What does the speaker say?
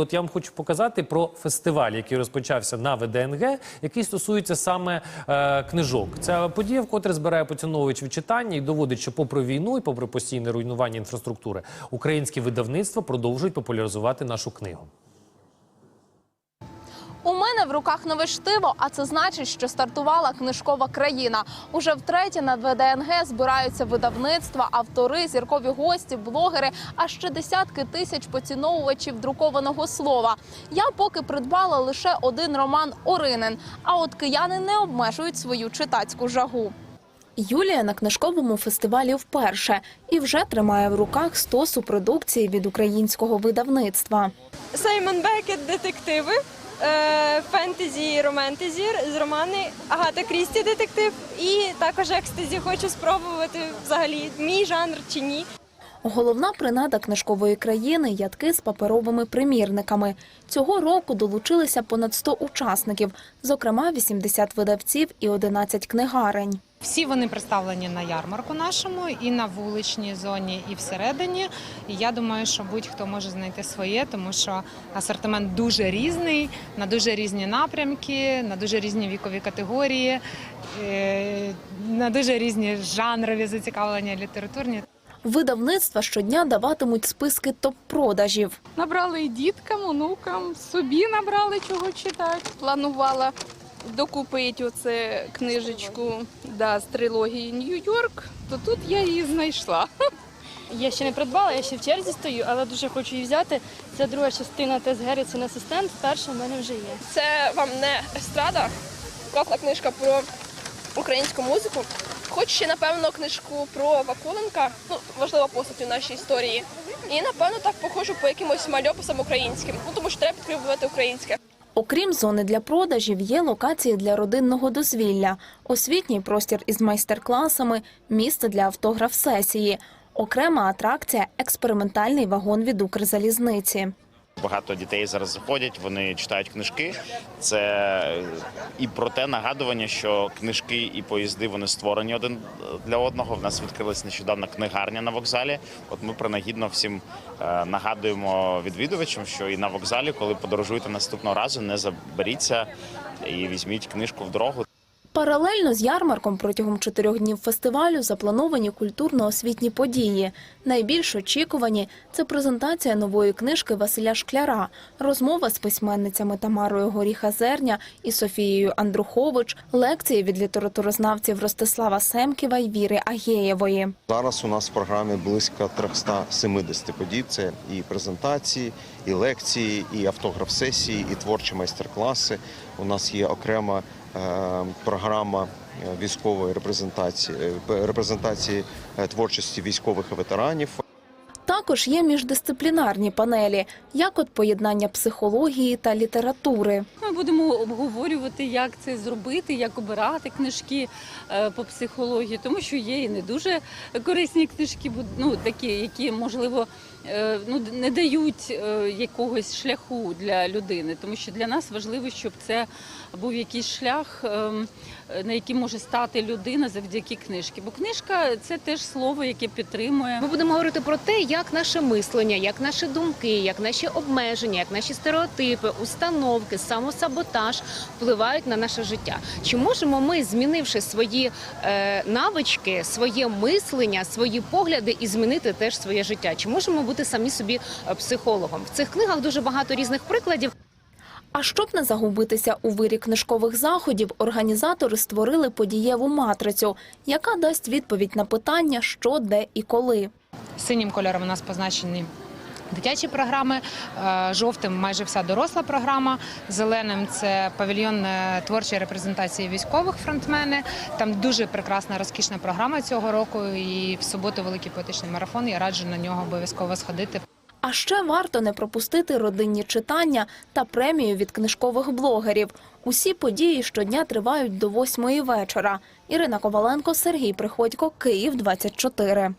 От я вам хочу показати про фестиваль, який розпочався на ВДНГ, який стосується саме е, книжок. Ця подія, вкотре збирає поціновувачів читання і доводить, що попри війну і попри постійне руйнування інфраструктури, українські видавництва продовжують популяризувати нашу книгу. Мене в руках нове штиво, а це значить, що стартувала книжкова країна. Уже втретє на ВДНГ збираються видавництва, автори, зіркові гості, блогери, а ще десятки тисяч поціновувачів друкованого слова. Я поки придбала лише один роман Оринен. А от кияни не обмежують свою читацьку жагу. Юлія на книжковому фестивалі вперше і вже тримає в руках стосу продукції від українського видавництва. Саймон Бекет детективи, фентезі, романтезі з романи Агата Крісті детектив і також екстезі. Хочу спробувати взагалі мій жанр чи ні. Головна принада книжкової країни ядки з паперовими примірниками. Цього року долучилися понад 100 учасників, зокрема 80 видавців і 11 книгарень. Всі вони представлені на ярмарку нашому і на вуличній зоні, і всередині. І я думаю, що будь-хто може знайти своє, тому що асортимент дуже різний, на дуже різні напрямки, на дуже різні вікові категорії, е, на дуже різні жанрові зацікавлення літературні. Видавництва щодня даватимуть списки топ-продажів. Набрали і діткам, онукам, собі набрали чого читати. Планувала докупити оце книжечку да, з трилогії Нью-Йорк, то тут я її знайшла. Я ще не придбала, я ще в черзі стою, але дуже хочу її взяти. Це друга частина Тес Геррітсен асистент. Перша в мене вже є. Це вам не естрада, класна книжка про українську музику. Хочу ще, напевно, книжку про Вакуленка, ну, важлива постать у нашій історії. І, напевно, так походжу по якимось мальописам українським, ну, тому що треба підкріплювати українське. Окрім зони для продажів, є локації для родинного дозвілля, освітній простір із майстер-класами, місце для автограф-сесії. Окрема атракція експериментальний вагон від Укрзалізниці. Багато дітей зараз заходять, вони читають книжки. Це і про те нагадування, що книжки і поїзди вони створені один для одного. В нас відкрилась нещодавно книгарня на вокзалі. От ми принагідно всім е, нагадуємо відвідувачам, що і на вокзалі, коли подорожуєте наступного разу, не заберіться і візьміть книжку в дорогу. Паралельно з ярмарком протягом чотирьох днів фестивалю заплановані культурно-освітні події. Найбільш очікувані це презентація нової книжки Василя Шкляра, розмова з письменницями Тамарою Горіха-Зерня і Софією Андрухович, лекції від літературознавців Ростислава Семківа й Віри Агєєвої. Зараз у нас в програмі близько 370 подій. Це і презентації, і лекції, і автограф-сесії, і творчі майстер-класи. У нас є окрема е, програма е, військової репрезентації, е, репрезентації творчості військових ветеранів. Також є міждисциплінарні панелі, як от поєднання психології та літератури. Ми будемо обговорювати, як це зробити, як обирати книжки е, по психології, тому що є і не дуже корисні книжки, ну такі, які можливо е, ну не дають е, якогось шляху для людини, тому що для нас важливо, щоб це був якийсь шлях, на який може стати людина завдяки книжки. Бо книжка це теж слово, яке підтримує. Ми будемо говорити про те, як наше мислення, як наші думки, як наші обмеження, як наші стереотипи, установки, самосаботаж впливають на наше життя. Чи можемо ми, змінивши свої е, навички, своє мислення, свої погляди, і змінити теж своє життя? Чи можемо бути самі собі е, психологом? В цих книгах дуже багато різних прикладів. А щоб не загубитися у вирі книжкових заходів, організатори створили подієву матрицю, яка дасть відповідь на питання, що, де і коли. Синім кольором у нас позначені. Дитячі програми, е, жовтим майже вся доросла програма, зеленим це павільйон е, творчої репрезентації військових фронтмени. Там дуже прекрасна розкішна програма цього року. І в суботу великий поетичний марафон. Я раджу на нього обов'язково сходити. А ще варто не пропустити родинні читання та премію від книжкових блогерів. Усі події щодня тривають до восьмої вечора. Ірина Коваленко, Сергій Приходько, Київ 24.